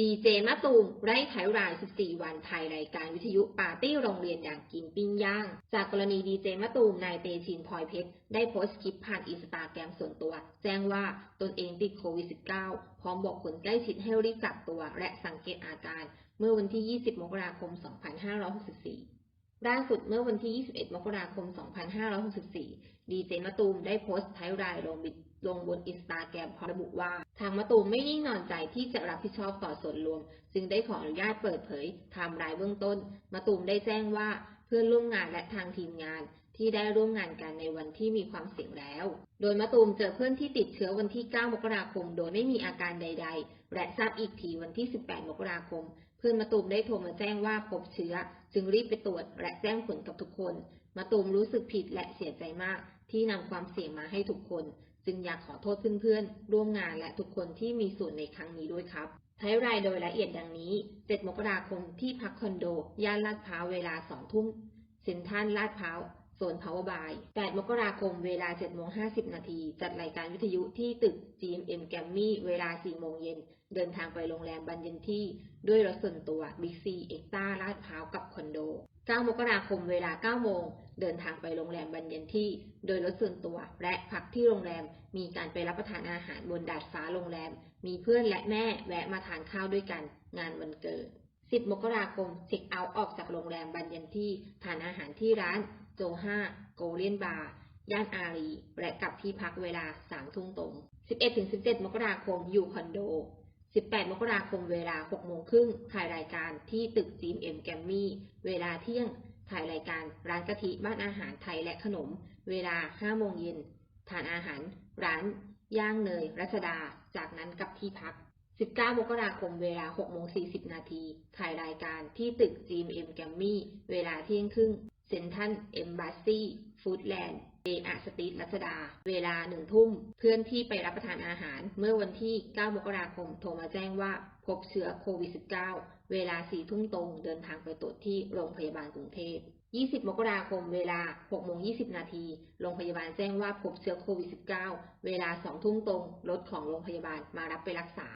ดีเจมะตูมไร้ไขราย 14 วันถ่ายรายการวิทยุปาร์ตี้โรงเรียนอย่างกินปิ้งย่าง จากกรณีดีเจมะตูมนายเตชินพลอยเพชร ได้โพสต์คลิปผ่านอินสตาแกรมส่วนตัว แจ้งว่าตนเองติดโควิด -19 พร้อมบอกคนใกล้ชิดให้รีบกักตัว และสังเกตอาการ เมื่อวันที่ 20 มกราคม 2564 ล่าสุดเมื่อวันที่ 21 มกราคม 2564 ดีเจมะตูมได้โพสต์ไทรายลงบิดลงบนอินสตาแกรมพร้อมระบุว่า ทางมะตูมไม่นิ่งนอนใจที่จะรับผิดชอบต่อส่วนรวม จึงได้ขออนุญาตเปิดเผยไทม์ไลน์เบื้องต้น มะตูมได้แจ้งว่าเพื่อนร่วมงานและทางทีมงาน ที่ได้ร่วมงานกันในวันที่มีความเสี่ยงแล้ว โดยมะตูมเจอเพื่อนที่ติดเชื้อวันที่ 9 มกราคม โดยไม่มีอาการใด ๆ และทราบอีกทีวันที่ 18 มกราคม เพื่อนมะตูมได้โทรมาแจ้งว่าพบเชื้อ จึงรีบไปตรวจและแจ้งผลกับทุกคน มะตูมรู้สึกผิดและเสียใจมาก ที่นำความเสี่ยงมาให้ทุกคน จึงอยากขอโทษเพื่อนๆ ร่วมงานและทุกคนที่มีส่วนในครั้งนี้ด้วยครับท้ายรายโดยละเอียดดังนี้ 7 มกราคมที่พักคอนโด ย่านลาดพร้าวเวลา 2 ทุ่มเซ็นทรัลลาดพร้าว โซนพาวเวอร์บาย 8 มกราคม เวลา7โมง50 นาที จัดรายการวิทยุที่ตึก GMM แกมมี่ เวลา 4 โมงเย็น เดินทางไปโรงแรมบันเย็นที่ ด้วยรถส่วนตัว บิ๊กซี เอ็กต้าลาดพร้าว กับคอนโด 9 มกราคม เวลา 9 โมง เดินทางไปโรงแรมบันเย็นที่ โดยรถส่วนตัว และพักที่โรงแรม มีการไปรับประทานอาหารบนดาดฟ้าโรงแรม มีเพื่อนและแม่แวะมาทานข้าวด้วยกัน งานวันเกิด 10 มกราคมเช็คเอาท์ออกจากโรงแรมบันย็นที่ทานอาหารที่ร้านโจห้าโกลเลียนบาร์ย่านอารีและกลับที่พักเวลา3ทุ่มตรง 11-17 มกราคมอยู่คอนโด 18 มกราคมเวลา6โมงครึ่งถ่ายรายการที่ตึกจีมเอ็มแกมมี่ เวลาเที่ยงถ่ายรายการร้านกะทิบ้านอาหารไทยและขนม เวลา5โมงเย็นทานอาหารร้านย่างเนยรัชดา จากนั้นกลับที่พัก 19 มกราคมเวลา6โมง40 นาทีถ่ายรายการที่ตึก GMM แกมมี่เวลาเที่ยงครึ่งเซ็นทรัลเอมบ s สซี่ฟู้ดแลนด์เออาสตรีรัชดา เวลาหนึ่งทุ่ม เพื่อนที่ไปรับประทานอาหาร เมื่อวันที่ 9 มกราคม โทรมาแจ้งว่าพบเชื้อโควิด -19 เวลา 4 ทุ่มตรง เดินทางไปตรวจที่โรงพยาบาลกรุงเทพ 20 มกราคม เวลา6โมง20 นาที โรงพยาบาลแจ้งว่าพบเชื้อโควิด -19 เวลา 2 ทุ่มตรง รถของโรงพยาบาลมารับไปรักษา